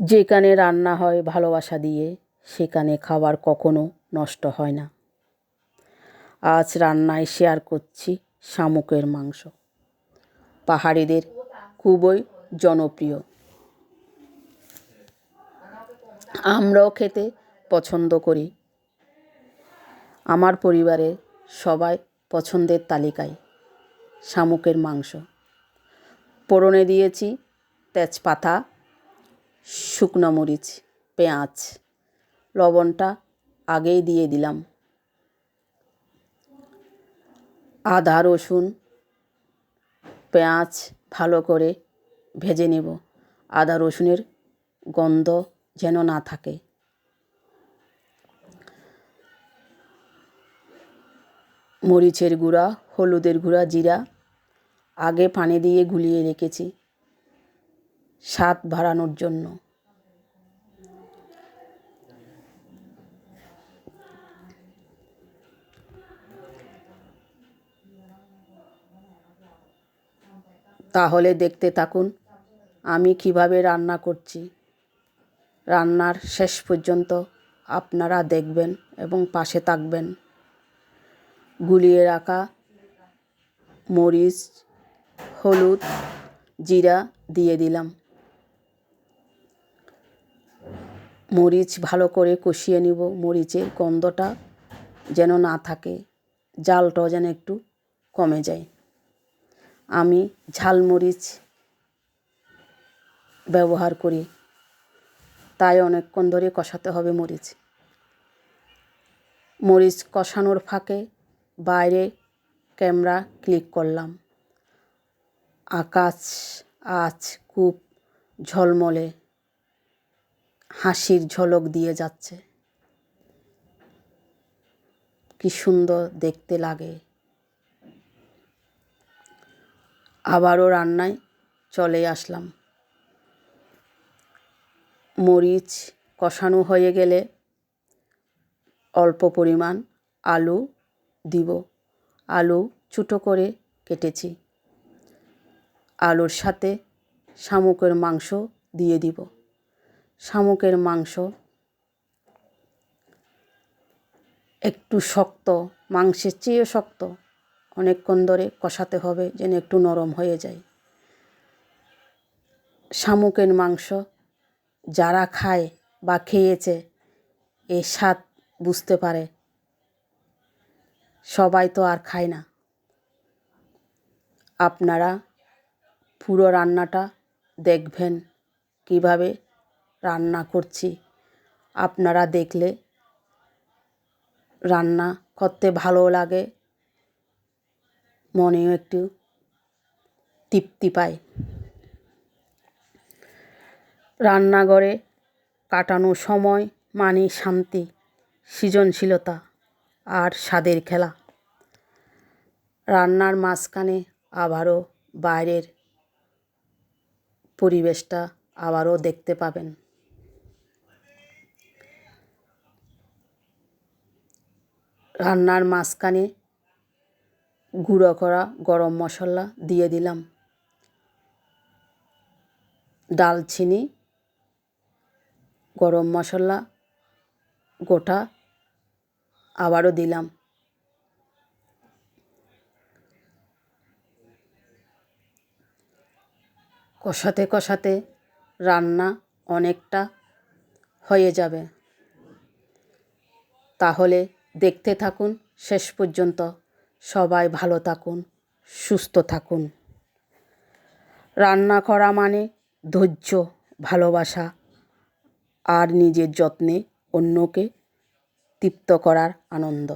যেখানে রান্না হয় ভালোবাসা দিয়ে, সেখানে খাবার কখনো নষ্ট হয় না। আজ রান্নায় শেয়ার করছি শামুকের মাংস। পাহাড়িদের খুবই জনপ্রিয়। আমরাও খেতে পছন্দ করি। আমার পরিবারে সবাই পছন্দের তালিকায় শামুকের মাংস। পোড়নে দিয়েছি তেজপাতা শুকনো মরিচ, পেঁয়াজ, লবণটা আগেই দিয়ে দিলাম। আদা, রসুন, পেঁয়াজ ভালো করে ভেজে নেব। আদা, রসুনের গন্ধ যেন না থাকে। মরিচের গুঁড়া, হলুদের গুঁড়া, জিরা আগে পানি দিয়ে গুলিয়ে রেখেছি। স্বাদ বাড়ানোর জন্য। তাহলে দেখতে থাকুন, আমি কীভাবে রান্না করছি। রান্নার শেষ পর্যন্ত আপনারা দেখবেন এবং পাশে থাকবেন। গুলিয়ে রাখা মরিচ, হলুদ, জিরা দিয়ে দিলাম। মরিচ ভালো করে কষিয়ে নিব। মরিচের গন্ধটা যেন না থাকে, জালটাও যেন একটু কমে যায়। আমি ঝালমরিচ ব্যবহার করি, তাই অনেকক্ষণ ধরে কষাতে হবে মরিচ। মরিচ কষানোর ফাঁকে বাইরে ক্যামেরা ক্লিক করলাম। আকাশ আজ খুব ঝলমলে। হাসির ঝলক দিয়ে যাচ্ছে। কি সুন্দর দেখতে লাগে। আবারও রান্নায় চলে আসলাম। মরিচ কষানো হয়ে গেলে অল্প পরিমাণ আলু দিব। আলু ছোটো করে কেটেছি। আলুর সাথে শামুকের মাংস দিয়ে দিব। শামুকের মাংস। একটু শক্ত, মাংসের চেয়েও শক্ত। অনেকক্ষণ ধরে কষাতে হবে যেন একটু নরম হয়ে যায়। শামুকের মাংস যারা খায় বা খেয়েছে এর স্বাদ বুঝতে পারে। সবাই তো আর খায় না। আপনারা পুরো রান্নাটা দেখবেন কীভাবে রান্না করছি। আপনারা দেখলে রান্না করতে ভালো লাগে, মনেও একটু তৃপ্তি পায়। রান্নাঘরে কাটানো সময় মানে শান্তি, সৃজনশীলতা আর স্বাদের খেলা। রান্নার মাঝখানে আবারও বাইরের পরিবেশটা আবারও দেখতে পাবেন। রান্নার মাঝখানে গুঁড়ো করা গরম মশলা দিয়ে দিলাম। ডালচিনি, গরম মশলা, গোটা আবারও দিলাম। কষাতে কষাতে রান্না অনেকটা হয়ে যাবে। তাহলে দেখতে থাকুন। শেষ পর্যন্ত সবাই ভালো থাকুন, সুস্থ থাকুন। রান্না করা মানে ধৈর্য, ভালোবাসা আর নিজের যত্নে অন্যকে তৃপ্ত করার আনন্দ।